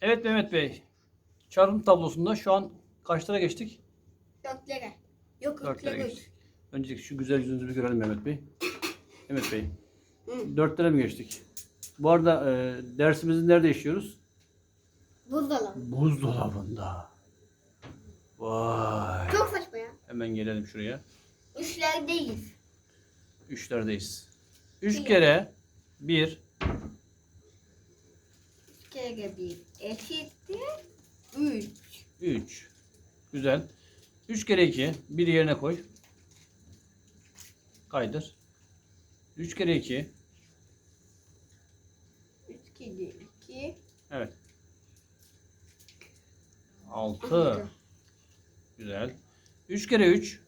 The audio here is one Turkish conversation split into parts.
Evet Mehmet Bey. Çarpım tablosunda şu an kaçlara geçtik? Dörtlere. Yok Dörtlere üçlere. geçtik. Öncelikle şu güzel yüzünüzü bir görelim Mehmet Bey. Mehmet Bey. Hı. Dörtlere mi geçtik? Bu arada e, dersimizi nerede işliyoruz? Buzdolabı. Buzdolabında. Vay. Çok saçma ya. Hemen gelelim şuraya. Üçlerdeyiz. Üçlerdeyiz. Üç kere bir. Kere bir eşittir. Üç. Üç. Güzel. Üç kere iki. Bir yerine koy. Kaydır. Üç kere iki. Üç kere iki. Evet. Altı. Güzel. Üç kere üç.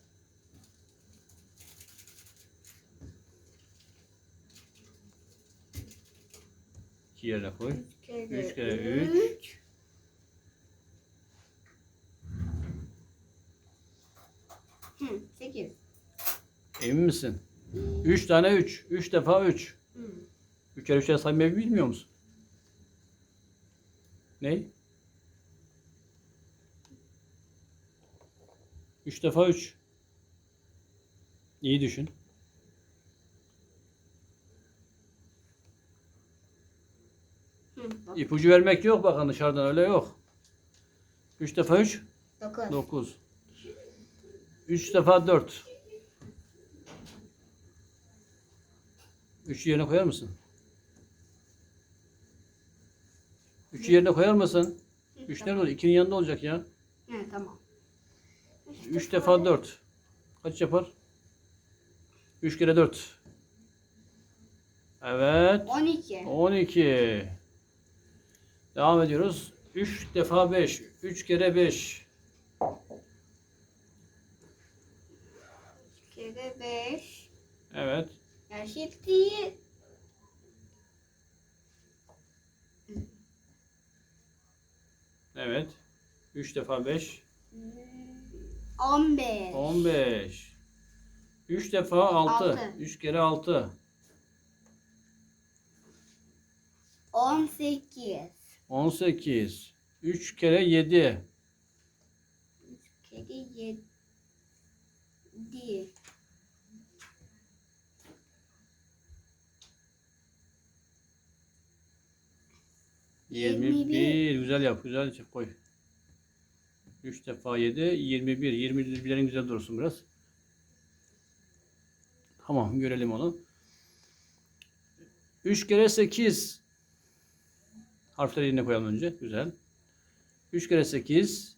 İki yerine koy. Üç kere, Üç kere üç. üç. Hı, sekiz. Emin misin? Üç tane üç. Üç defa üç. Hı. Üç kere üçe saymayı bilmiyor musun? Ne? Üç defa üç. İyi düşün. Hı, bak. İpucu vermek yok bakın dışarıdan öyle yok. Üç defa üç. Dokuz. Dokuz. Üç defa dört. Üçü yerine koyar mısın? Üçü yerine koyar mısın? Üç nerede olacak? İkinin yanında olacak ya. Hı, tamam. Üç defa dört. Kaç yapar? Üç kere dört. Evet. On iki. 12. Devam ediyoruz. 3 defa 5. 3 kere 5. Üç kere beş. Evet. Eşittir. Evet. 3 defa 5. On beş. 15. 3 defa 6. Altı. 3 kere 6. On sekiz. 18. 3 kere 7. Üç kere yedi. 21. Güzel yap. Güzel yap. Koy. 3 defa 7. 21. 21'lerin güzel dursun biraz. Tamam. Görelim onu. 3 kere 8. Harfleri yerine koyalım önce. Güzel. 3 kere 8.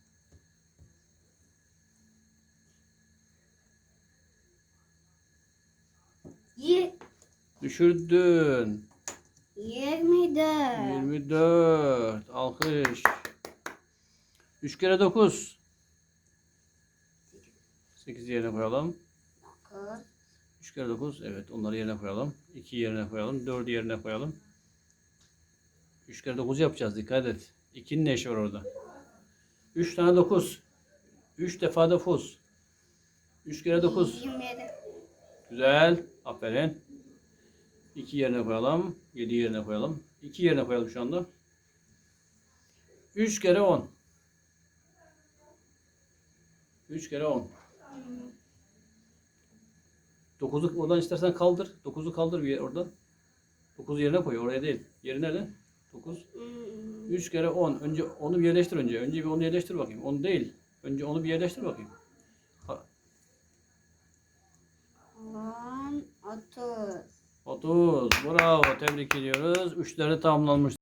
Yi- Düşürdün. Yirmi dört. 24. Alkış. 3 kere 9. 8 yerine koyalım. Dokuz. 3 kere 9. Evet onları yerine koyalım. 2 yerine koyalım. 4'ü yerine koyalım. 3 kere 9 yapacağız. Dikkat et. 2'nin ne işi var orada? 3 tane 9. 3 defa 9. 3 kere 9. Yirmi yedi. Güzel. Aferin. 2 yerine koyalım. 7 yerine koyalım. 2 yerine koyalım şu anda. 3 kere 10. 3 kere 10. 9'u oradan istersen kaldır. 9'u kaldır bir yer oradan. 9'u yerine koy. Oraya değil. Yeri nerede? 9. Hmm. 3 kere 10. Önce onu bir yerleştir önce. Önce bir onu yerleştir bakayım. Onu değil. Önce onu bir yerleştir bakayım. Ha, On otuz. 30. Bravo. Tebrik ediyoruz. 3'leri tamamlanmış.